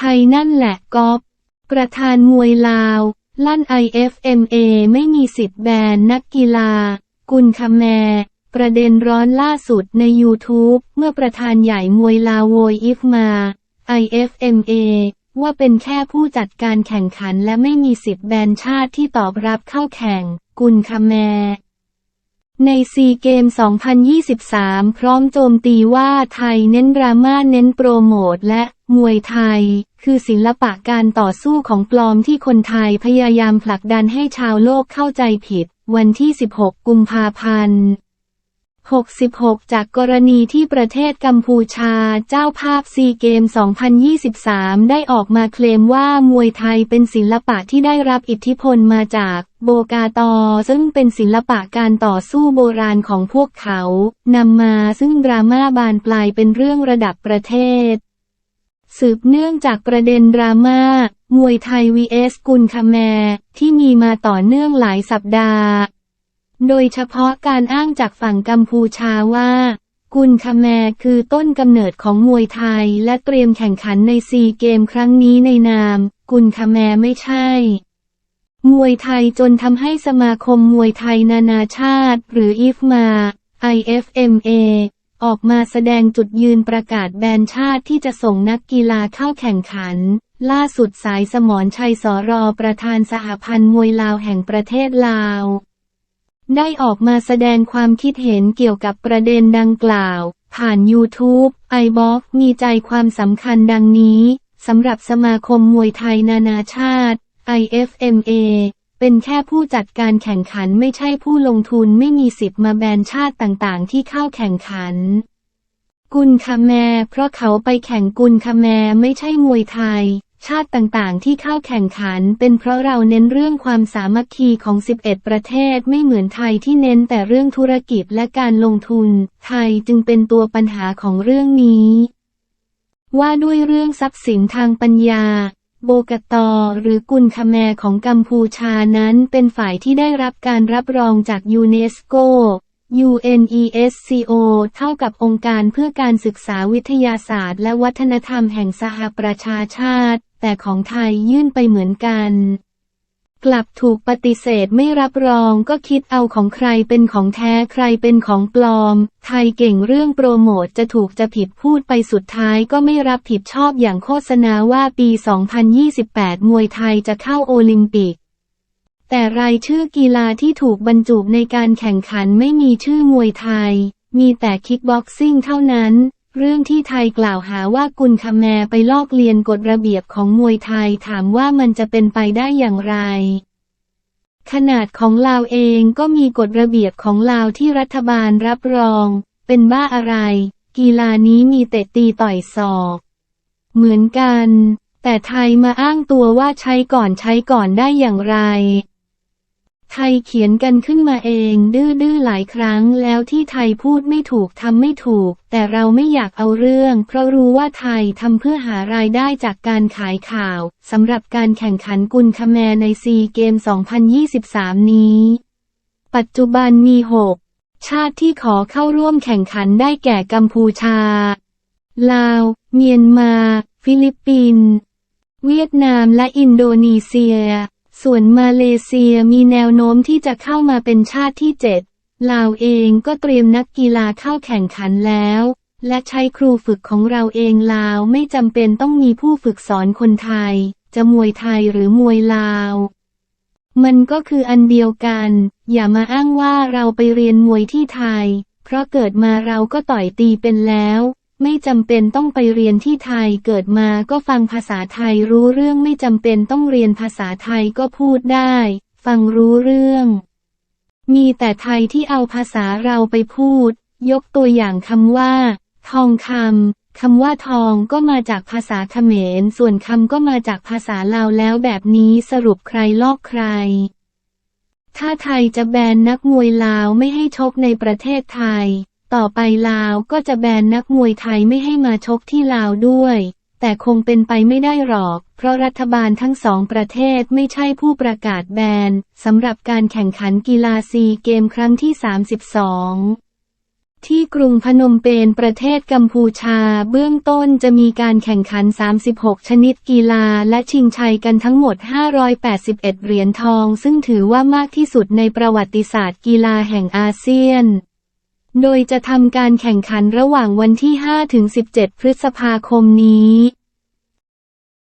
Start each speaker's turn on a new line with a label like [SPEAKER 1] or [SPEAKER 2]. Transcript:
[SPEAKER 1] ไทยนั่นแหละก๊อฟประธานมวยลาว ลั่น IFMA ไม่มีสิทธิ์แบนนักกีฬา กุลคาแมประเด็นร้อนล่าสุดใน YouTube เมื่อประธานใหญ่มวยลาวโวยอิฟมา IFMA ว่าเป็นแค่ผู้จัดการแข่งขันและไม่มีสิทธิ์แบนชาติที่ตอบรับเข้าแข่ง กุลคาแม ในซีเกม 2023 พร้อมโจมตีว่าไทยเน้นดราม่าเน้นโปรโมทและมวยไทย คือศิลปะการต่อสู้ของปลอมที่คนไทยพยายามผลักดันให้ชาวโลกเข้าใจผิด วันที่ 16 กุมภาพันธ์ 66 จากกรณีที่ประเทศกัมพูชาเจ้าภาพซีเกม 2023 ได้ออกมาเคลมว่ามวยไทยเป็นศิลปะที่ได้รับอิทธิพลมาจากโบกาตอซึ่งเป็นศิลปะการต่อสู้โบราณของพวกเขา นำมาซึ่งดราม่าบานปลายเป็นเรื่องระดับประเทศ สืบเนื่องจากประเด็นดราม่ามวยไทย vs กุลคาแมที่มีมาต่อเนื่องหลายสัปดาห์ โดยเฉพาะการอ้างจากฝั่งกัมพูชาว่า กุลคาแมคือต้นกำเนิดของมวยไทยและเตรียมแข่งขันในซีเกมครั้งนี้ในนาม กุลคาแมไม่ใช่ มวยไทยจนทำให้สมาคมมวยไทยนานาชาติ หรืออิฟมา IFMA ออกมาแสดงจุดยืนประกาศแบนชาติที่จะส่งนักกีฬาเข้าแข่งขัน ล่าสุดสายสมรชัยสอรอประธานสหพันธ์มวยลาวแห่งประเทศลาว ได้ออกมาแสดงความคิดเห็นเกี่ยวกับประเด็นดังกล่าว ผ่าน YouTube i b o x มีใจความสำคัญดังนี้สำหรับสมาคมมวยไทยนานาชาติ IFMA เป็นแค่ผู้จัดการแข่งขันไม่ใช่ผู้ลงทุนไม่มีสิทธิ์มาแบนชาติต่างๆ ที่เข้าแข่งขัน กุลคาแม เพราะเขาไปแข่งกุลคาแมไม่ใช่มวยไทย ชาติต่างๆ ที่เข้าแข่งขันเป็นเพราะเราเน้นเรื่องความสามัคคีของ 11 ประเทศไม่เหมือนไทยที่เน้นแต่เรื่องธุรกิจและการลงทุน ไทยจึงเป็นตัวปัญหาของเรื่องนี้ ว่าด้วยเรื่องทรัพย์สินทางปัญญา โบกตอหรือกุลคาแมของกัมพูชานั้นเป็นฝ่ายที่ได้รับการรับรองจากยูเนสโก UNESCO เท่ากับองค์การเพื่อการศึกษาวิทยาศาสตร์ และวัฒนธรรมแห่งสหประชาชาติ แต่ของไทยยื่นไปเหมือนกัน กลับถูกปฏิเสธไม่รับรองก็คิดเอาของใครเป็นของแท้ใครเป็นของปลอม ไทยเก่งเรื่องโปรโมทจะถูกจะผิดพูดไปสุดท้ายก็ไม่รับผิดชอบอย่างโฆษณาว่าปี 2028 มวยไทยจะเข้าโอลิมปิกแต่รายชื่อกีฬาที่ถูกบรรจุในการแข่งขันไม่มีชื่อมวยไทย มีแต่คิกบ็อกซิ่งเท่านั้น เรื่องที่ไทยกล่าวหาว่ากุลคาแมไปลอกเลียนกฎระเบียบของมวยไทยถามว่ามันจะเป็นไปได้อย่างไร ขนาดของลาวเองก็มีกฎระเบียบของลาวที่รัฐบาลรับรอง เป็นบ้าอะไร กีฬานี้มีเตะตีต่อยศอก เหมือนกัน แต่ไทยมาอ้างตัวว่าใช้ก่อนใช้ก่อนได้อย่างไร ไทยเขียนกันขึ้นมาเองดื้อๆหลายครั้งแล้วที่ไทยพูดไม่ถูกทำไม่ถูก แต่เราไม่อยากเอาเรื่อง เพราะรู้ว่าไทยทำเพื่อหารายได้จากการขายข่าวสำหรับการแข่งขันกุลคาแมในซีเกม 2023 นี้ ปัจจุบันมี 6 ชาติที่ขอเข้าร่วมแข่งขันได้แก่กัมพูชา ลาว เมียนมา ฟิลิปปินส์เวียดนามและอินโดนีเซีย ส่วนมาเลเซียมีแนวโน้มที่จะเข้ามาเป็นชาติที่7ลาวเองก็เตรียมนักกีฬาเข้าแข่งขันแล้ว และใช้ครูฝึกของเราเองลาวไม่จำเป็นต้องมีผู้ฝึกสอนคนไทย จะมวยไทยหรือมวยลาว มันก็คืออันเดียวกัน อย่ามาอ้างว่าเราไปเรียนมวยที่ไทย เพราะเกิดมาเราก็ต่อยตีเป็นแล้ว ไม่จำเป็นต้องไปเรียนที่ไทยเกิดมาก็ฟังภาษาไทยรู้เรื่องไม่จำเป็นต้องเรียนภาษาไทยก็พูดได้ ฟังรู้เรื่อง มีแต่ไทยที่เอาภาษาเราไปพูด ยกตัวอย่างคำว่า ทองคำคำว่าทองก็มาจากภาษาเขมร ส่วนคำก็มาจากภาษาลาวแล้วแบบนี้สรุปใครลอกใคร ถ้าไทยจะแบนนักมวยลาวไม่ให้ชกในประเทศไทย ต่อไปลาวก็จะแบนนักมวยไทยไม่ให้มาชกที่ลาวด้วย แต่คงเป็นไปไม่ได้หรอก เพราะรัฐบาลทั้งสองประเทศไม่ใช่ผู้ประกาศแบนสำหรับการแข่งขันกีฬาซีเกมครั้งที่ 32ที่กรุงพนมเปญประเทศกัมพูชาเบื้องต้นจะมีการแข่งขัน 36 ชนิดกีฬาและชิงชัยกันทั้งหมด 581 เหรียญทอง ซึ่งถือว่ามากที่สุดในประวัติศาสตร์กีฬาแห่งอาเซียน โดยจะทำการแข่งขันระหว่างวันที่ 5 ถึง 17 พฤษภาคมนี้